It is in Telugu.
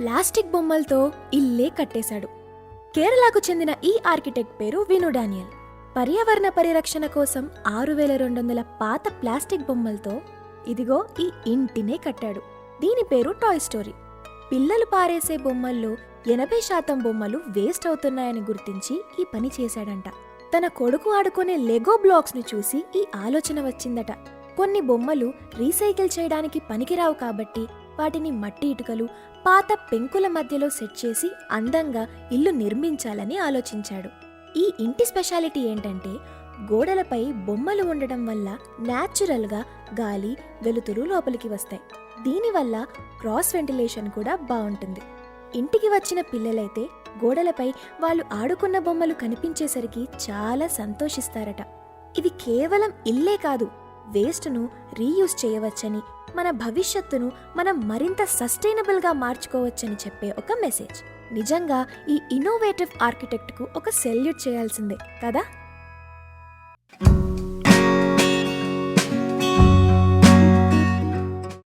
ప్లాస్టిక్ బొమ్మలతో ఇల్లే కట్టేశాడు. కేరళకు చెందిన ఈ ఆర్కిటెక్ట్ పేరు విను డానియల్. పర్యావరణ పరిరక్షణ కోసం ఆరు వేల రెండు వందల పాత ప్లాస్టిక్ బొమ్మలతో ఇదిగో ఈ ఇంటినే కట్టాడు. దీని పేరు టాయ్ స్టోరీ పిల్లలు పారేసే బొమ్మల్లో ఎనభై శాతం బొమ్మలు వేస్ట్ అవుతున్నాయని గుర్తించి ఈ పని చేశాడంట. తన కొడుకు ఆడుకునే లెగో బ్లాక్స్ని చూసి ఈ ఆలోచన వచ్చిందట. కొన్ని బొమ్మలు రీసైకిల్ చేయడానికి పనికిరావు కాబట్టి వాటిని మట్టి ఇటుకలు పాత పెంకుల మధ్యలో సెట్ చేసి అందంగా ఇల్లు నిర్మించాలని ఆలోచించాడు. ఈ ఇంటి స్పెషాలిటీ ఏంటంటే గోడలపై బొమ్మలు ఉండడం వల్ల న్యాచురల్గా గాలి వెలుతురు లోపలికి వస్తాయి. దీనివల్ల క్రాస్ వెంటిలేషన్ కూడా బాగుంటుంది. ఇంటికి వచ్చిన పిల్లలైతే గోడలపై వాళ్ళు ఆడుకున్న బొమ్మలు కనిపించేసరికి చాలా సంతోషిస్తారట. ఇది కేవలం ఇల్లే కాదు వేస్ట్ను రీయూజ్ చేయవచ్చని మన భవిష్యత్తును మనం మరింత సస్టైనబుల్గా మార్చుకోవచ్చని చెప్పే ఒక మెసేజ్. నిజంగా ఈ ఇన్నోవేటివ్ ఆర్కిటెక్ట్కు ఒక సెల్యూట్ చేయాల్సిందే కదా?